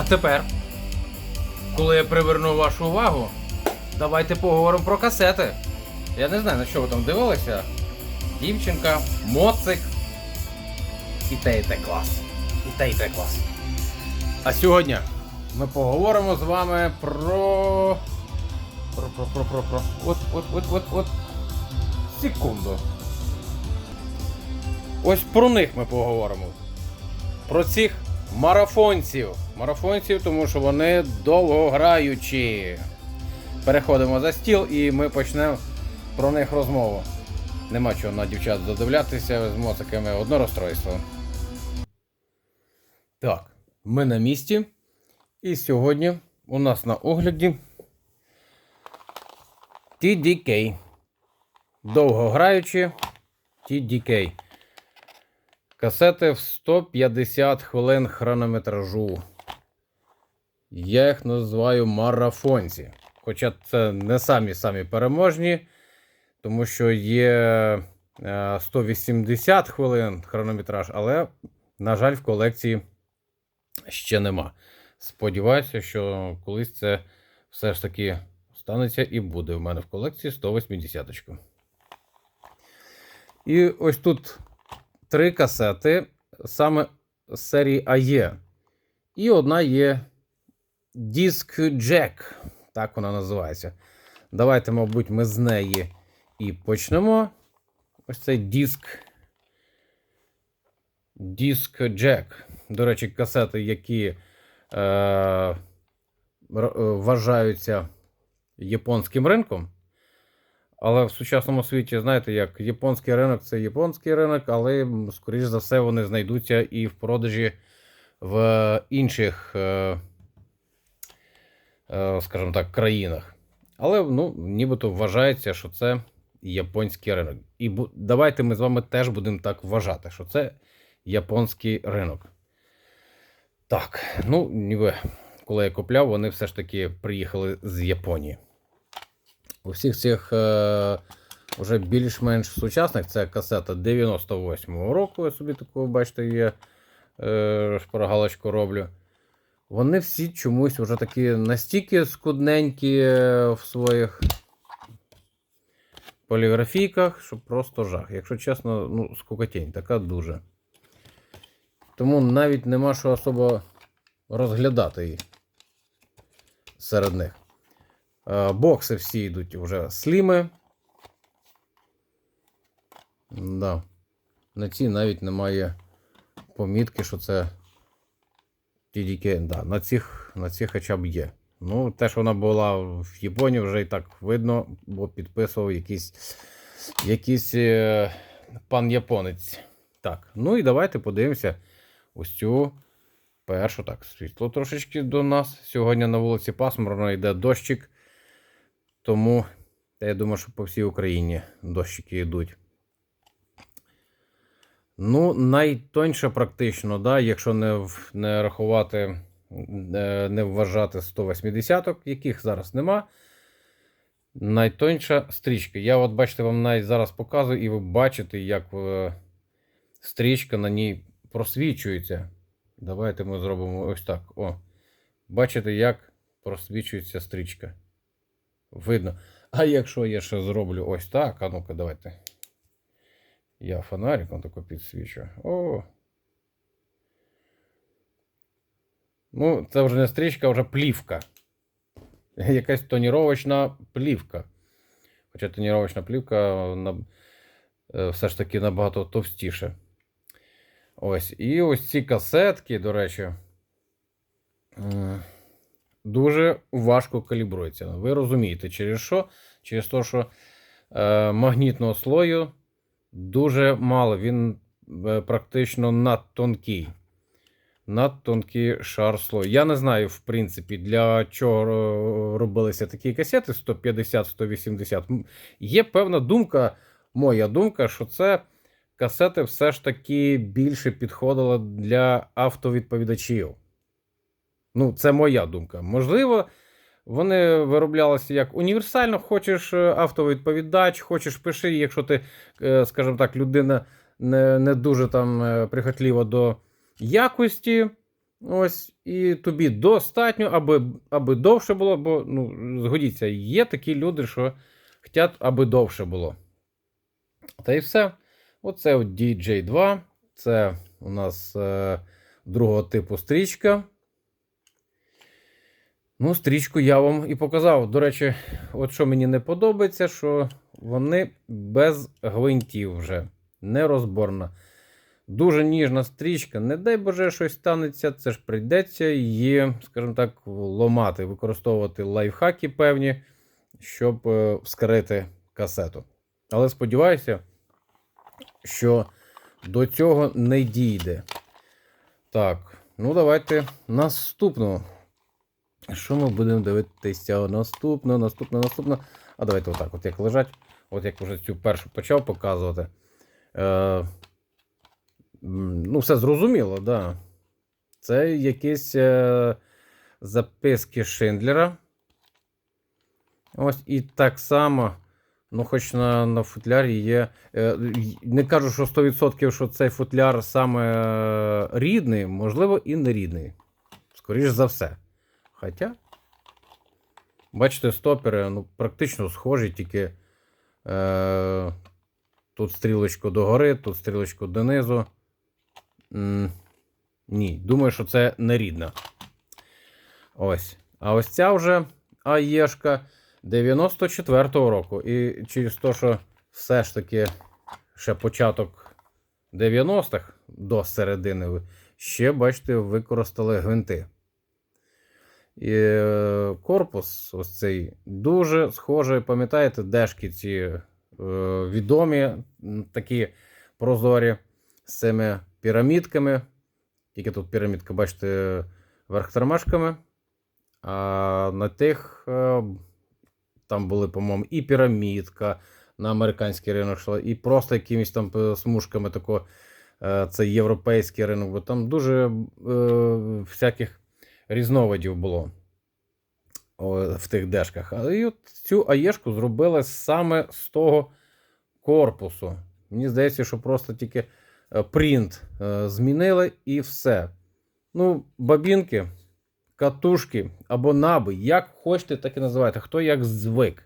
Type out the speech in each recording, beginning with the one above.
А тепер, коли я приверну вашу увагу, давайте поговоримо про касети. Я не знаю, на що ви там дивилися. Дівчинка, моцик. І те, і те клас. І те, і те клас. А сьогодні ми поговоримо з вами про. Про, про, про, про, про. От, от, от, от, от. Секунду. Ось про них ми поговоримо. Про цих марафонців. Марафонців, тому що вони довгограючі. Переходимо за стіл і ми почнемо про них розмову. Нема чого на дівчат додивлятися з моциками одно розстройство. Так, ми на місці. І сьогодні у нас на огляді TDK. Довгограючі TDK. Касети в 150 хвилин хронометражу. Я їх називаю марафонці. Хоча це не самі самі переможні, тому що є е, 180 хвилин хронометраж, але, на жаль, в колекції ще нема. Сподіваюся, що колись це все ж таки станеться і буде в мене в колекції 180. -очка. І ось тут три касети саме з серії АЕ. І одна є Disc Jack. Так вона називається. Давайте, мабуть, ми з неї і почнемо. Ось цей диск. Disc Jack. До речі, касети, які е, е, вважаються японським ринком. Але в сучасному світі, знаєте, як японський ринок це японський ринок, але, скоріш за все, вони знайдуться і в продажі в інших, е, е, скажімо так, країнах. Але ну, нібито вважається, що це японський ринок. І давайте ми з вами теж будемо так вважати, що це японський ринок. Так, ну, ніби, коли я купляв, вони все ж таки приїхали з Японії. У всіх цих е, вже більш-менш сучасних це касета 98-го року. Я собі таку, бачите, є е, шпаргалочку роблю. Вони всі чомусь вже такі настільки скудненькі е, в своїх поліграфійках, що просто жах. Якщо чесно, ну, скукотень, така дуже. Тому навіть нема що особо розглядати їх серед них. Е, Бокси всі йдуть вже сліми. Да. На цій навіть немає помітки, що це TDK. Да, на цих, на цих хоча б є. Ну, те, що вона була в Японії, вже і так видно, бо підписував якийсь, якийсь е, пан японець. Так, ну і давайте подивимося ось цю першу. Так, світло трошечки до нас. Сьогодні на вулиці пасмурно йде дощик. Тому я думаю, що по всій Україні дощики йдуть. Ну, найтоньше практично, да, якщо не, не рахувати, е, не вважати 180-ок, яких зараз нема. Найтоньша стрічка. Я от бачите, вам навіть зараз показую, і ви бачите, як е, стрічка на ній просвічується. Давайте ми зробимо ось так. О. Бачите, як просвічується стрічка. Видно. А якщо я ще зроблю ось так, а ну-ка, давайте. Я фонариком тако підсвічу. О. Ну, це вже не стрічка, а вже плівка. Якась тоніровочна плівка. Хоча тоніровочна плівка на, е, все ж таки набагато товстіше. Ось. І ось ці касетки, до речі, дуже важко калібруються. Ви розумієте, через що? Через те, що е, магнітного слою дуже мало. Він е, практично надтонкий. Надтонкий шар слою. Я не знаю, в принципі, для чого робилися такі касети 150-180. Є певна думка, моя думка, що це касети все ж таки більше підходили для автовідповідачів. Ну, це моя думка. Можливо, вони вироблялися як універсально, хочеш е, автовідповідач, хочеш пиши, якщо ти, е, скажімо так, людина не, не дуже там е, прихотлива до якості, Ось, і тобі достатньо, аби, аби довше було, бо ну, згодіться, є такі люди, що хочуть, аби довше було. Та й все. Оце от DJ2. Це у нас е, другого типу стрічка. Ну, стрічку я вам і показав. До речі, от що мені не подобається, що вони без гвинтів вже нерозборна. Дуже ніжна стрічка. Не дай Боже, щось станеться, це ж прийдеться її, скажімо так, ломати, використовувати лайфхаки певні, щоб е, вскрити касету. Але сподіваюся, що до цього не дійде. Так, ну давайте наступну. Що ми будемо дивитися? Наступно, наступно, наступно. А давайте отак, от як лежать. От як вже цю першу почав показувати. Е, ну, все зрозуміло. Да. Це якісь е, записки Шиндлера. Ось і так само. Ну, хоч на, на футлярі є. Е, не кажу, що 100% що цей футляр саме е, рідний, можливо, і не рідний. Скоріше за все. Хоча. Бачите, стопери ну, практично схожі, тільки е, тут стрілочку догори, тут стрілочку донизу. М, ні, думаю, що це не рідна. Ось. А ось ця вже АЄшка 94-го року. І через те, що все ж таки ще початок 90-х до середини, ще, бачите, використали гвинти. І е, корпус ось цей дуже схожий, пам'ятаєте, дешки ці е, відомі, такі прозорі з цими пірамідками. Тільки тут пірамідка, бачите, верх тормашками. А на тих е, там були, по-моєму, і пірамідка на американський ринок йшла, і просто якимись там смужками тако, це європейський ринок, бо там дуже е, всяких різновидів було в тих дешках. І от цю аєшку зробили саме з того корпусу. Мені здається, що просто тільки е, принт е, змінили і все. Ну, бабінки, катушки або наби, як хочете, так і називайте. Хто як звик.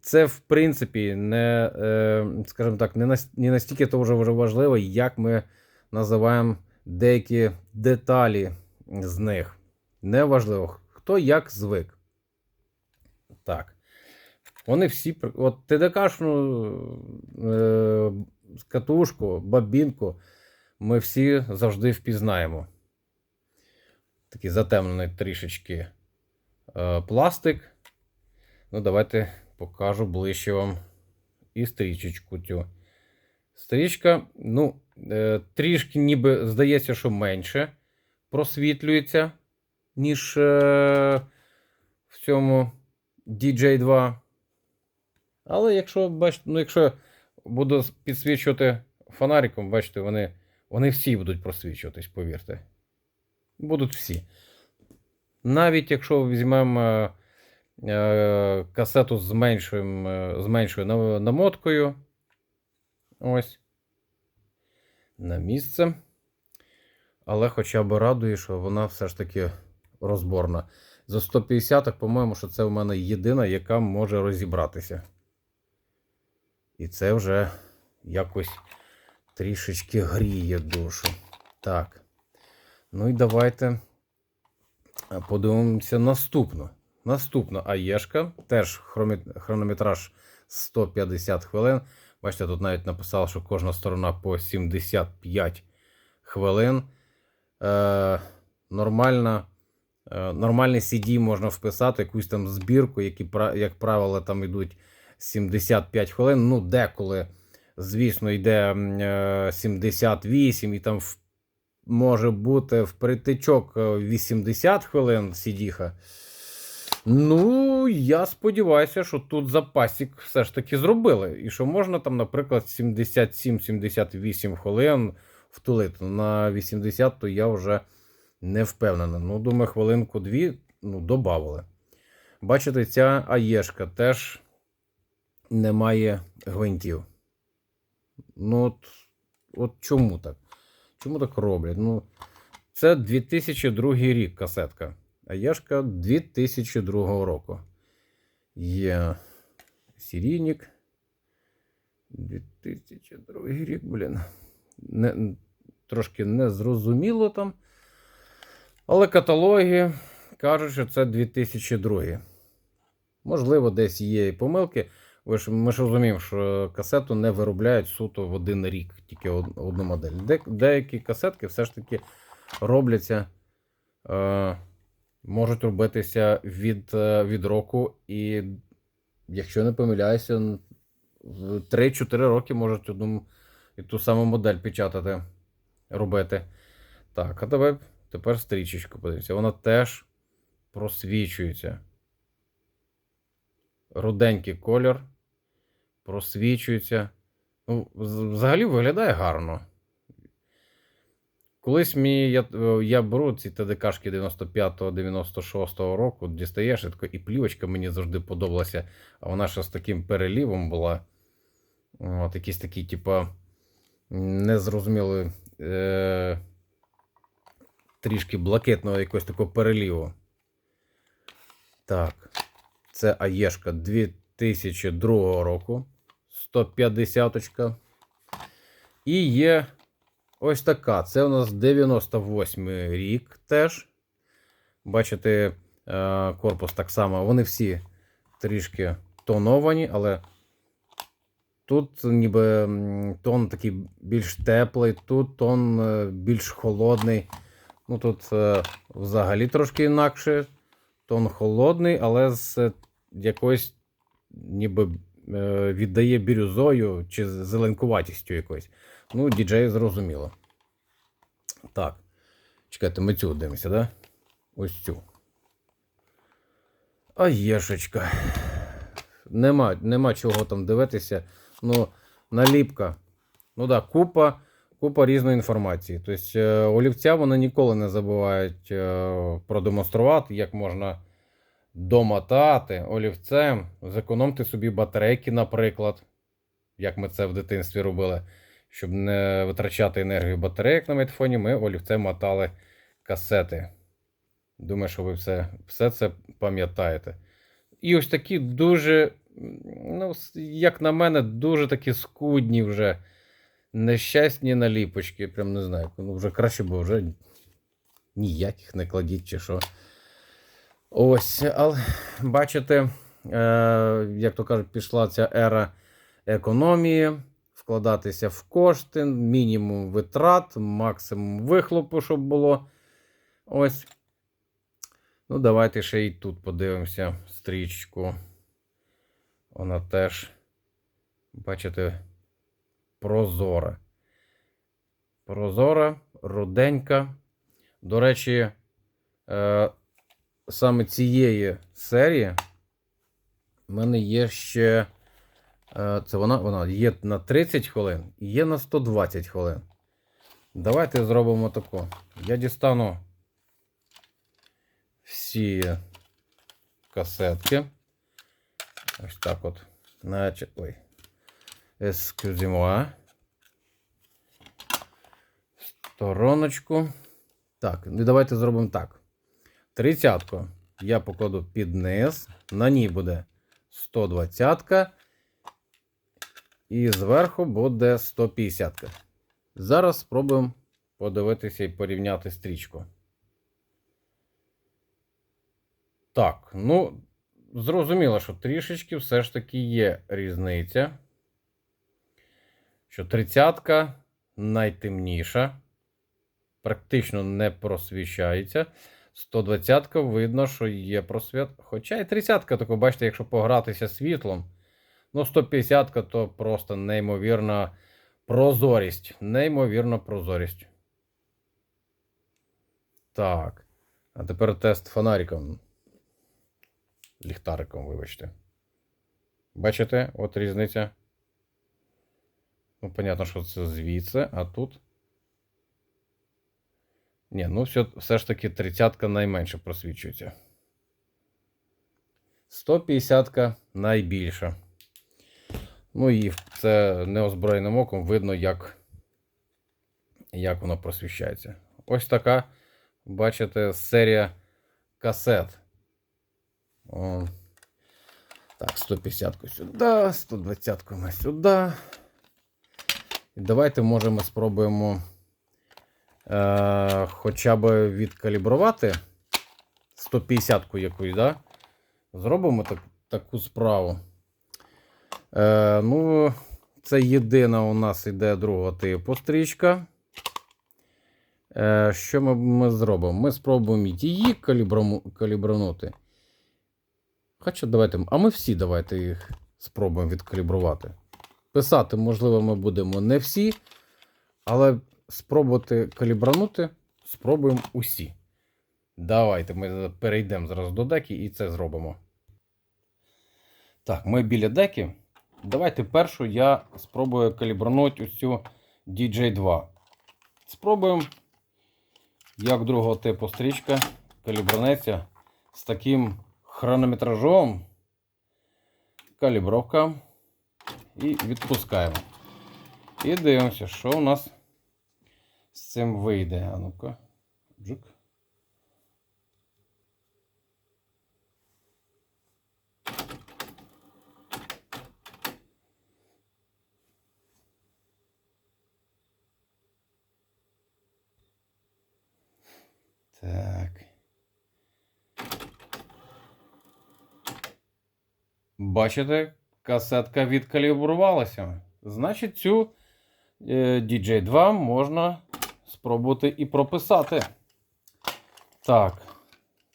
Це, в принципі, не, е, скажімо так, не, настільки то вже важливо, як ми називаємо деякі деталі з них. Неважливо, хто як звик. Так. Вони всі. От ТДКшну е, катушку, бабінку ми всі завжди впізнаємо. Такий затемнений трішечки е, пластик. Ну, давайте покажу ближче вам і стрічечку цю. Стрічка, ну, е, трішки ніби здається, що менше просвітлюється, ніж е, в цьому DJ2. Але якщо бачите, ну, якщо буду підсвічувати фонариком, бачите, вони, вони всі будуть просвічуватись, повірте. Будуть всі. Навіть якщо візьмемо е, е, касету з меншою, е, з меншою намоткою. Ось. На місце. Але хоча б радує, що вона все ж таки розборна. За 150, по-моєму, що це в мене єдина, яка може розібратися. І це вже якось трішечки гріє душу. Так. Ну і давайте е, подивимося наступну. Наступна АЄшка, теж хронометраж 150 хвилин. Бачите, тут навіть написав, що кожна сторона по 75 хвилин. Е, нормальна, нормальний CD можна вписати, якусь там збірку, які, як правило, там йдуть 75 хвилин. Ну, деколи, звісно, йде е, 78 і там може бути впритичок е, 80 хвилин сідіха. Ну, я сподіваюся, що тут запасік все ж таки зробили. І що можна там, наприклад, 77-78 хвилин втулити. На 80 то я вже не впевнений. Ну, думаю, хвилинку-дві ну, додавали. Бачите, ця аєшка теж не має гвинтів. Ну, от, от чому так? Чому так роблять? Ну, Це 2002 рік касетка. А Єшка 2002 року. Є серійник. 2002 рік, блін. Не, трошки незрозуміло там. Але каталоги кажуть, що це 2002. Можливо, десь є і помилки. Ви ж, ми ж розуміємо, що касету не виробляють суто в один рік, тільки одну модель. Де, деякі касетки все ж таки робляться, е, можуть робитися від, е, від року, і, якщо не помиляюся, в 3-4 роки можуть одну і ту саму модель печатати, робити. Так, а давай тепер стрічечку подивимося. Вона теж просвічується. Руденький колір. Просвічується. Ну, взагалі виглядає гарно. Колись мені, я, е, я беру ці ТДКшки 95-96 року, дістаєш і, тако, і плівочка мені завжди подобалася, а вона ще з таким перелівом була. От, якийсь такий, типа, незрозумілий, е, трішки блакитного якогось такого переліву. Так. Це Аєшка 2002 року. 150. -очка. І є ось така. Це у нас 98 рік теж. Бачите, е, корпус так само. Вони всі трішки тоновані, але тут ніби тон такий більш теплий, тут тон е, більш холодний. Ну тут е, взагалі трошки інакше. Тон холодний, але з е, якоюсь ніби е, віддає бірюзою чи зеленкуватістю якоюсь. Ну, діджею зрозуміло. Так. Чекайте, ми цю дивимося, да? Ось цю. А. Нема, нема чого там дивитися. Ну, наліпка. Ну так, да, купа, купа різної інформації. Тобто, е, олівця вони ніколи не забувають е, продемонструвати, як можна домотати олівцем, зекономити собі батарейки, наприклад, як ми це в дитинстві робили. Щоб не витрачати енергію батарейок на метфоні, ми олівцем мотали касети. Думаю, що ви все, все це пам'ятаєте. І ось такі дуже, ну, як на мене, дуже такі скудні вже нещасні наліпочки. Прям не знаю. Ну, вже краще б вже ніяких не кладіть чи що. Ось, але бачите, е, як то кажуть, пішла ця ера економії, вкладатися в кошти, мінімум витрат, максимум вихлопу, щоб було. Ось. Ну, давайте ще і тут подивимося стрічку. Вона теж, бачите, прозора. Прозора, руденька. До речі, е, саме цієї серії в мене є ще. е, Це вона, вона є на 30 хвилин і є на 120 хвилин. Давайте зробимо таку. Я дістану всі касетки. Ось так от. Значить, ой. Ескюзімоа. Стороночку. Так, і давайте зробимо так. Тридцятку я покладу під низ. На ній буде 120. І зверху буде 150. -ка. Зараз спробуємо подивитися і порівняти стрічку. Так, ну, зрозуміло, що трішечки все ж таки є різниця. Що тридцятка найтемніша, практично не просвіщається. 120 ка видно, що є просвіт. Хоча і 30-ка, тако, бачите, якщо погратися світлом. Ну, 150-ка то просто неймовірна прозорість. Неймовірна прозорість. Так. А тепер тест фонариком. Ліхтариком, вибачте. Бачите, от різниця. Ну, понятно, що це звідси, а тут. Ні, ну все, все ж таки 30 найменше просвічується. 150 найбільша. Ну і це неозброєним оком видно, як, як воно просвіщається. Ось така бачите, серія касет. О. Так, 150-ку сюди, 120-ку ми сюди. Давайте, може, ми спробуємо е, хоча б відкалібрувати 150-ку якусь, да? Зробимо так, таку справу. Е, ну, це єдина у нас іде другого типу стрічка. Е, що ми, ми зробимо? Ми спробуємо її каліброму- калібранути. Хоча давайте. А ми всі давайте їх спробуємо відкалібрувати. Писати, можливо, ми будемо не всі, але спробувати калібранути спробуємо усі. Давайте ми перейдемо зараз до деки і це зробимо. Так, ми біля деки. Давайте першу я спробую калібранути ось цю DJ2. Спробуємо, як другого типу стрічка калібранеться з таким хронометражом. Калібровка. І відпускаємо. І дивимося, що у нас з цим вийде. А ну-ка. Джук. Так. Бачите, касетка відкалібрувалася. Значить, цю е, DJ2 можна спробувати і прописати. Так.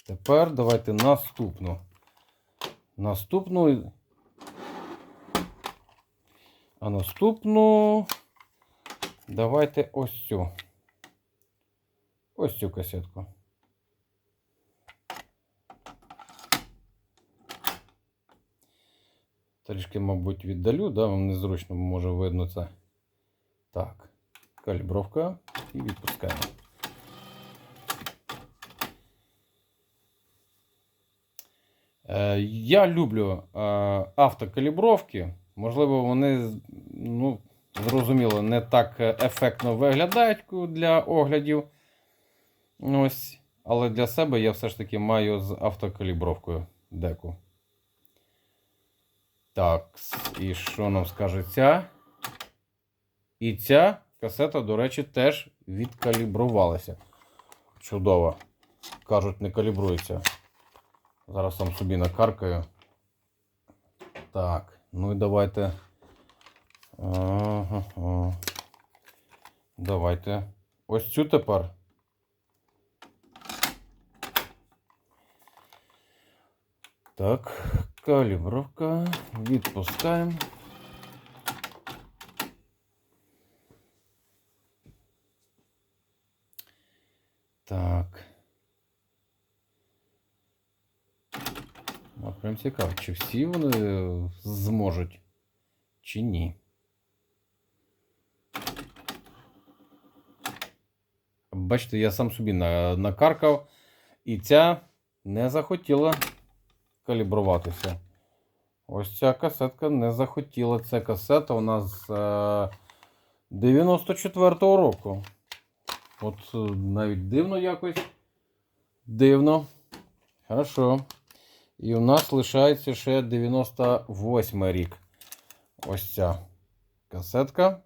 Тепер давайте наступну. Наступну. А наступну. Давайте ось цю. Ось цю касетку. Трішки, мабуть, віддалю, да, вам незручно може видно це. Так, калібровка і відпускаємо. Е, Я люблю е, автокалібровки. Можливо, вони, ну, зрозуміло, не так ефектно виглядають для оглядів. Ось. Але для себе я все ж таки маю з автокалібровкою деку. Так, і що нам скаже ця? І ця касета, до речі, теж відкалібрувалася. Чудово. Кажуть, не калібрується. Зараз сам собі накаркаю. Так, ну і давайте. Ага. Давайте. Ось цю тепер. Так, калібровка. Відпускаємо. Так. От прям цікаво, чи всі вони зможуть, чи ні. Бачите, я сам собі накаркав, і ця не захотіла калібруватися. Ось ця касетка не захотіла. Ця касета у нас з е, 94-го року. От е, навіть дивно якось. Дивно. Хорошо. І у нас лишається ще 98 рік. Ось ця касетка.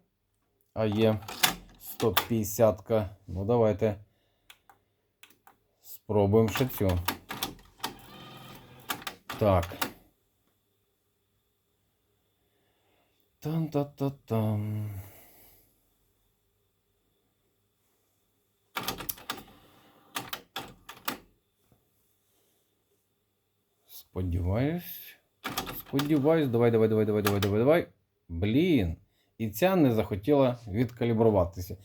А є 150. -ка. Ну, давайте спробуємо ще цю. Так. Там-та-та-там. Сподіваюсь. Сподіваюсь, давай, давай, давай, давай, давай, давай, давай. Блін. І ця не захотіла відкалібруватися.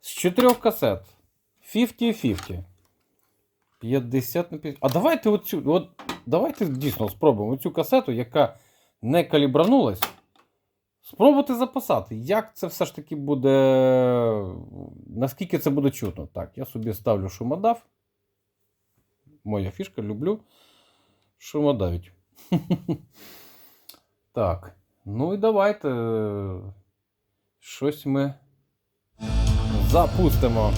З чотирьох касет. 50-50. 50 на 50. А давайте оцю. От, давайте дійсно спробуємо цю касету, яка не калібранулась. Спробувати записати, як це все ж таки буде. Наскільки це буде чутно. Так, я собі ставлю шумодав. Моя фішка люблю шумодавить. Так. Ну і давайте. Щось ми запустимо.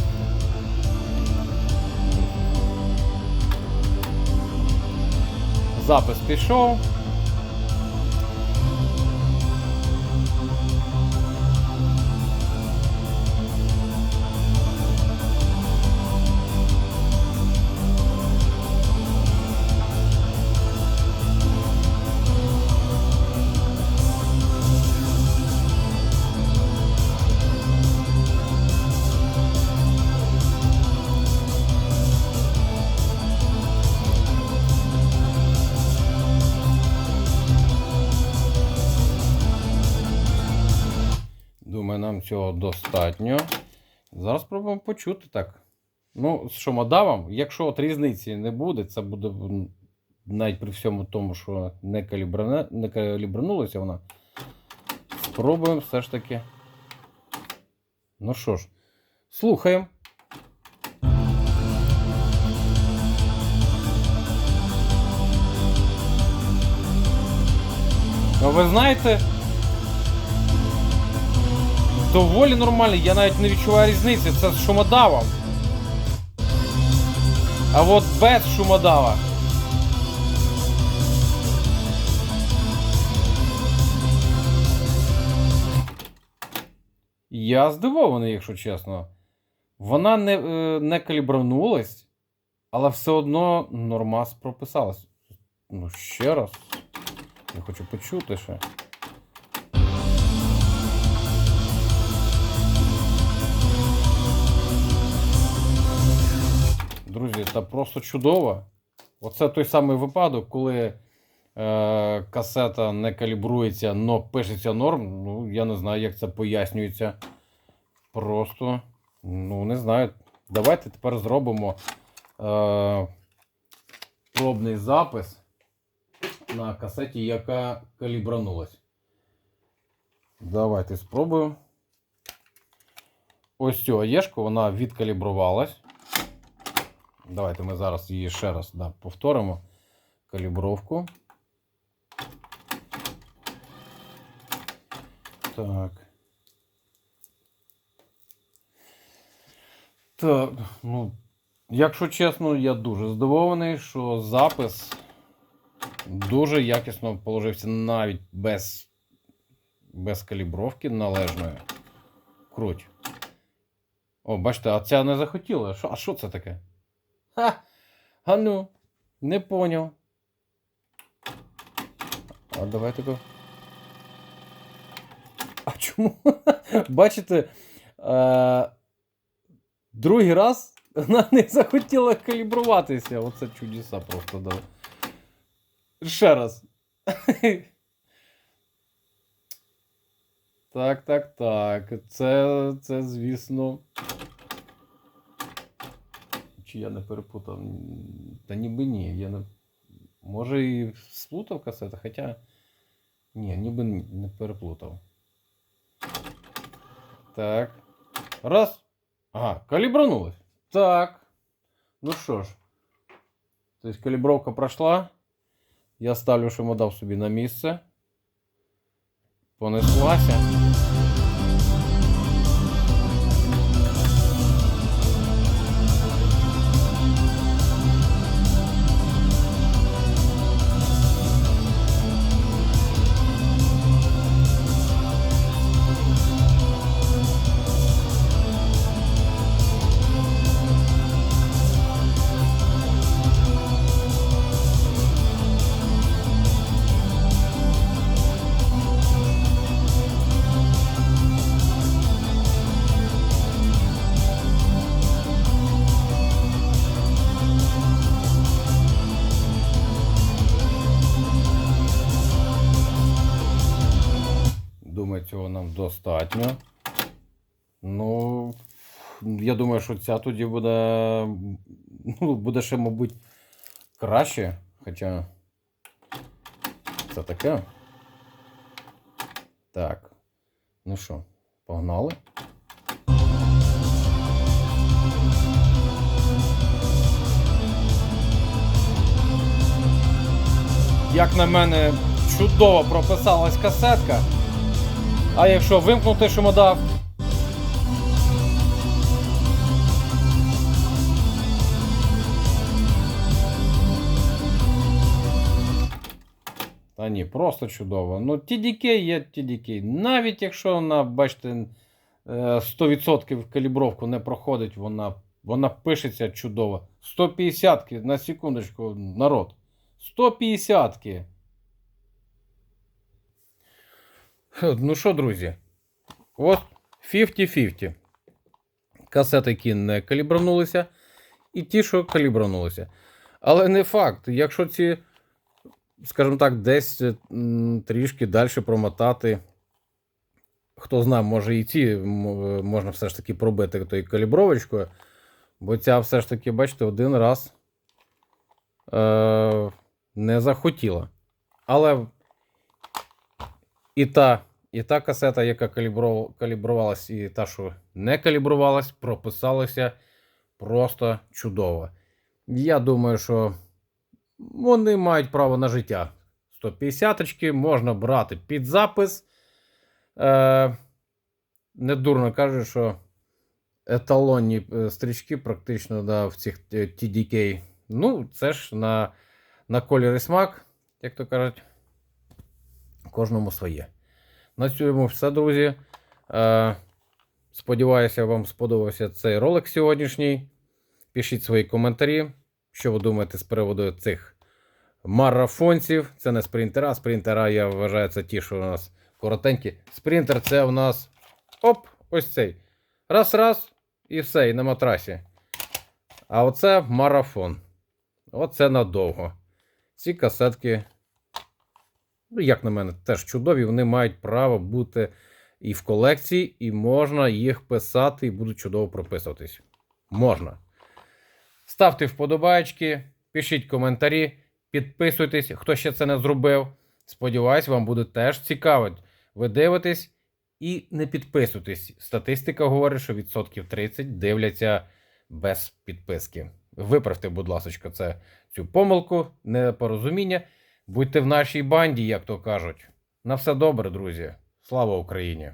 Запис пішов. Цього достатньо. Зараз спробуємо почути так. Ну, з шумодавом, якщо от різниці не буде, це буде навіть при всьому тому, що не, калібране, не калібранулася вона. Спробуємо все ж таки. Ну що ж, слухаємо. Ну, ви знаєте, доволі нормально, я навіть не відчуваю різниці, це з шумодавом. А от без шумодава. Я здивований, якщо чесно. Вона не, е, не калібранулась, але все одно нормас прописалась. Ну, ще раз. Я хочу почути ще. Друзі, це просто чудово. Оце той самий випадок, коли е, касета не калібрується, але пишеться норм. Ну, я не знаю, як це пояснюється. Просто, ну, не знаю. Давайте тепер зробимо е, пробний запис на касеті, яка калібранулась. Давайте спробуємо. Ось цю оєшку, вона відкалібрувалась. Давайте ми зараз її ще раз да, повторимо. Калібровку. Так. Так, ну, якщо чесно, я дуже здивований, що запис дуже якісно положився навіть без, без калібровки належної. Круть. О, бачите, а ця не захотіла. А що це таке? Ха! А ну, не поняв. А давайте го. А чому? Бачите, е- другий раз вона не захотіла калібруватися. Оце чудеса просто дали. Ще раз. Так, так, так. Це, це, звісно. Чи я не перепутав? М, Та ніби ні. Я не... Може і сплутав касети, хоча. Ні, ніби ні, не переплутав. Так. Раз. Ага, калібранулась. Так. Ну що ж. Тобто калібровка пройшла. Я ставлю шумодав собі на місце. Понеслася. Достатньо. Ну, я думаю, що ця тоді буде. Ну, буде ще, мабуть, краще. Хоча. Це таке. Так. Ну що, погнали? Як на мене, чудово прописалась касетка. А якщо вимкнути шумодав. Та ні, просто чудово. Ну, TDK є TDK. Навіть якщо вона, бачите, е, 100% калібровку не проходить, вона, вона пишеться чудово. 150 на секундочку, народ. 150 -ки. Ну що, друзі? От 50-50. Касети, які не калібранулися, і ті, що калібранулися. Але не факт, якщо ці, скажімо так, десь трішки далі промотати. Хто знає, може і ці можна все ж таки пробити тою калібровочкою. Бо ця все ж таки, бачите, один раз е, не захотіла. Але і та, і та касета, яка калібрувалась, і та, що не калібрувалась, прописалася просто чудово. Я думаю, що вони мають право на життя. 150-очки можна брати під запис. Е, недурно кажуть, що еталонні е, стрічки практично да, в цих е, TDK. Ну, це ж на, на і смак, як то кажуть, кожному своє. На цьому все, друзі. Е, сподіваюся, вам сподобався цей ролик сьогоднішній. Пишіть свої коментарі, що ви думаєте з приводу цих марафонців. Це не спринтера. Спринтера, я вважаю, це ті, що у нас коротенькі. Спринтер це у нас оп, ось цей. Раз-раз і все, і на матрасі. А оце марафон. Оце надовго. Ці касетки, як на мене, теж чудові. Вони мають право бути і в колекції, і можна їх писати, і будуть чудово прописуватись. Можна. Ставте вподобайки, пишіть коментарі, підписуйтесь, хто ще це не зробив. Сподіваюсь, вам буде теж цікаво. Ви дивитесь і не підписуйтесь. Статистика говорить, що відсотків 30 дивляться без підписки. Виправте, будь ласка, це, цю помилку, непорозуміння. Будьте в нашій банді, як то кажуть. На все добре, друзі. Слава Україні!